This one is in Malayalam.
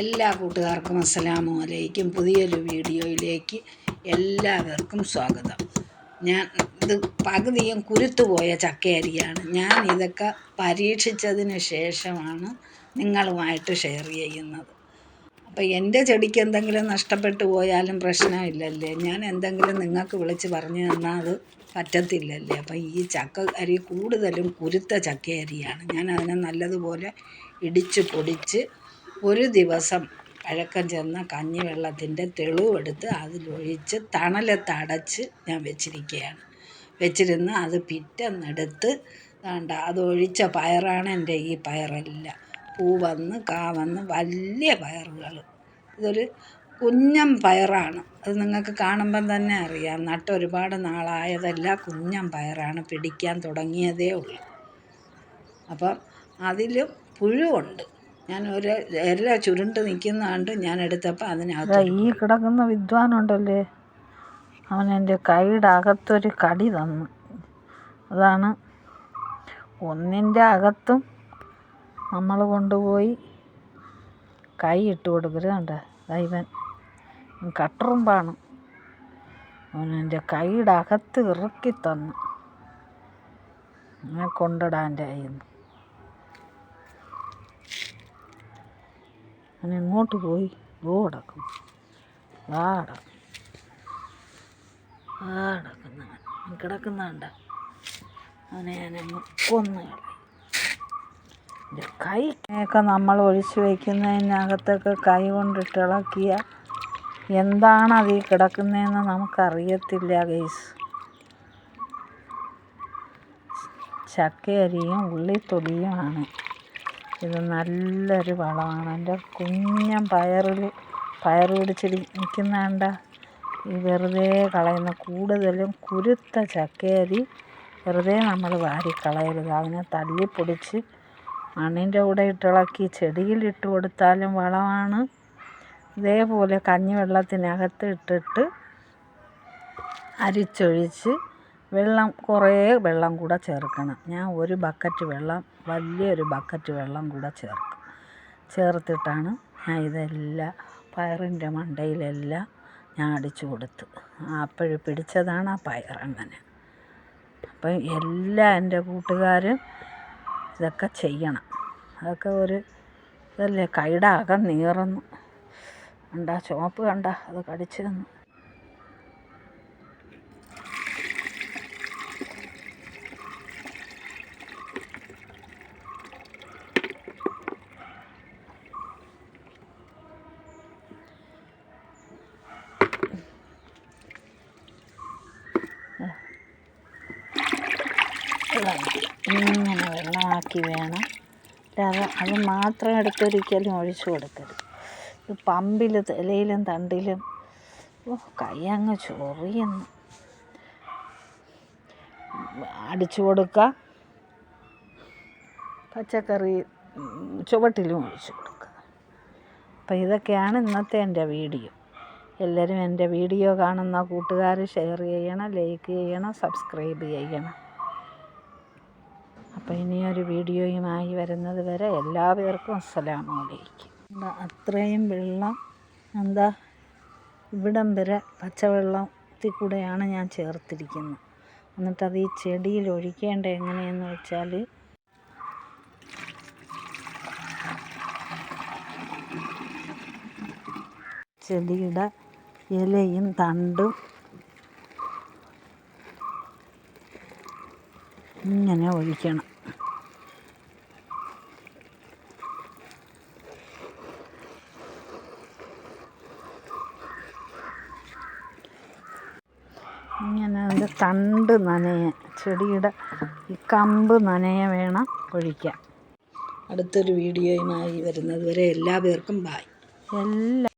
എല്ലാ കൂട്ടുകാർക്കും അസ്സലാമു അലൈക്കും. പുതിയൊരു വീഡിയോയിലേക്ക് എല്ലാവർക്കും സ്വാഗതം. ഞാൻ ഇത് പകുതിയും കുരുത്തുപോയ ചക്കയരിയാണ്. ഞാൻ ഇതൊക്കെ പരീക്ഷിച്ചതിന് ശേഷമാണ് നിങ്ങളുമായിട്ട് ഷെയർ ചെയ്യുന്നത്. അപ്പോൾ എന്റെ ചെടിക്ക് എന്തെങ്കിലും നഷ്ടപ്പെട്ടു പോയാലും പ്രശ്നമില്ലല്ലേ? ഞാൻ എന്തെങ്കിലും നിങ്ങൾക്ക് വിളിച്ച് പറഞ്ഞു തന്നാൽ അത് പറ്റത്തില്ലല്ലേ? അപ്പം ഈ ചക്ക അരി കൂടുതലും കുരുത്ത ചക്കയരിയാണ്. ഞാൻ അതിനെ നല്ലതുപോലെ ഇടിച്ച് പൊടിച്ച് ഒരു ദിവസം പഴക്കം ചെന്ന കഞ്ഞിവെള്ളത്തിന്റെ തെളിവെടുത്ത് അതിലൊഴിച്ച് തണലത്ത് അടച്ച് ഞാൻ വെച്ചിരിക്കുകയാണ്. വെച്ചിരുന്ന് അത് പിറ്റെന്നെടുത്ത് വേണ്ട അതൊഴിച്ച പയറാണ് എന്റെ ഈ പയറെല്ലാം. പൂ വന്ന് കാ വന്ന് വലിയ പയറുകൾ ഇതൊരു കുഞ്ഞൻ പയറാണ്. അത് നിങ്ങൾക്ക് കാണുമ്പം തന്നെ അറിയാം. നട്ട് ഒരുപാട് നാളായതല്ല കുഞ്ഞൻ പയറാണ് പിടിക്കാൻ തുടങ്ങിയതേ ഉള്ളൂ. അപ്പം അതിലും പുഴുവുണ്ട്. ഞാൻ ഒരു ഇല ചുരുണ്ട് നിൽക്കുന്ന കണ്ട് ഞാൻ എടുത്തപ്പോൾ അതിനകത്ത് ഈ കിടക്കുന്ന വിദ്വാനുണ്ടല്ലേ? അവൻ എന്റെ കൈയുടെ അകത്തൊരു കടി തന്നു. അതാണ് ഒന്നിന്റെ അകത്തും നമ്മൾ കൊണ്ടുപോയി കൈ ഇട്ട് കൊടുക്കരുത് കണ്ട? ദൈവൻ കട്ടറുമ്പാണ്. അവൻ എന്റെ കൈയുടെ അകത്ത് ഇറക്കി തന്നു. ഞാൻ കൊണ്ടിടാന്റെ ആയിരുന്നു നിന്ന് അവൻ എങ്ങോട്ട് പോയി. ഓ അടക്കും. ആ കിടക്കുന്നുണ്ട് അങ്ങനെ ഞാൻ അവനെ ഞാനങ്ങ് കൊന്നു കൈയൊക്കെ നമ്മൾ ഒഴിച്ച് വയ്ക്കുന്നതിനകത്തൊക്കെ കൈ കൊണ്ടിട്ട് ഇളക്കിയ എന്താണ് അതിൽ കിടക്കുന്നതെന്ന് നമുക്കറിയത്തില്ല ഗൈസ്. ചക്കയരിയും ഉള്ളിത്തൊലിയുമാണ് ഇത് നല്ലൊരു വളമാണ്. എന്റെ കുഞ്ഞൻ പയറിൽ പയർ പിടിച്ച് നിൽക്കുന്ന കണ്ട ഈ വെറുതെ കളയുന്ന കൂടുതലും കുരുത്ത ചക്കയരി വെറുതെ നമ്മൾ വാരിക്കളയരുത് അതിനെ തല്ലിപ്പൊടിച്ച് മണ്ണിന്റെ കൂടെ ഇട്ടിളക്കി ചെടിയിലിട്ട് കൊടുത്താലും വളമാണ്. ഇതേപോലെ കഞ്ഞിവെള്ളത്തിനകത്ത് ഇട്ടിട്ട് അരിച്ചൊഴിച്ച് വെള്ളം കുറേ വെള്ളം കൂടെ ചേർക്കണം. ഞാൻ ഒരു ബക്കറ്റ് വെള്ളം വലിയൊരു ബക്കറ്റ് വെള്ളം കൂടെ ചേർക്കും. ചേർത്തിട്ടാണ് ഞാൻ ഇതെല്ലാം പയറിന്റെ മണ്ടയിലെല്ലാം ഞാൻ അടിച്ചു കൊടുത്തു. അപ്പോഴ് പിടിച്ചതാണ് ആ പയർ അങ്ങനെ. അപ്പം എല്ലാ എന്റെ കൂട്ടുകാരും ഇതൊക്കെ ചെയ്യണം. അതൊക്കെ ഒരു ഇതല്ലേ കൈയുടെ അകം നീറുന്നു. കണ്ട ചുവപ്പ് കണ്ട അത് കടിച്ചു തന്നു. ഇങ്ങനെ വെള്ളമാക്കി വേണം. അത് അത് മാത്രം എടുത്തൊരിക്കലും ഒഴിച്ചു കൊടുക്കരുത്. ഇത് പമ്പിൽ തലയിലും തണ്ടിലും ഓ കൈ അങ്ങ് ചൊറിയുന്നു. അടിച്ചു കൊടുക്കുക പച്ചക്കറി ചുവട്ടിലും ഒഴിച്ചു കൊടുക്കുക അപ്പം ഇതൊക്കെയാണ് ഇന്നത്തെ എന്റെ വീഡിയോ. എല്ലാവരും എന്റെ വീഡിയോ കാണുന്ന കൂട്ടുകാർ ഷെയർ ചെയ്യണം ലൈക്ക് ചെയ്യണം സബ്സ്ക്രൈബ് ചെയ്യണം. അപ്പോൾ ഇനിയൊരു വീഡിയോയുമായി വരുന്നത് വരെ എല്ലാവർക്കും അസ്സലാമു അലൈക്കും എന്താ അത്രയും വെള്ളം എന്താ ഇവിടം വരെ പച്ചവെള്ളത്തിൽ കൂടെയാണ് ഞാൻ ചേർത്തിരിക്കുന്നത്. എന്നിട്ടത് ഈ ചെടിയിൽ ഒഴിക്കേണ്ട എങ്ങനെയെന്ന് വെച്ചാൽ ചെടിയുടെ ഇലയും തണ്ടും ഇങ്ങനെ ഒഴിക്കണം. ഇങ്ങനെ അതിന്റെ തണ്ട് നനയെ ചെടിയുടെ ഈ കമ്പ് നനയ വേണം ഒഴിക്കാൻ. അടുത്തൊരു വീഡിയോയുമായി വരുന്നത് വരെ എല്ലാവർക്കും ബായ് എല്ലാ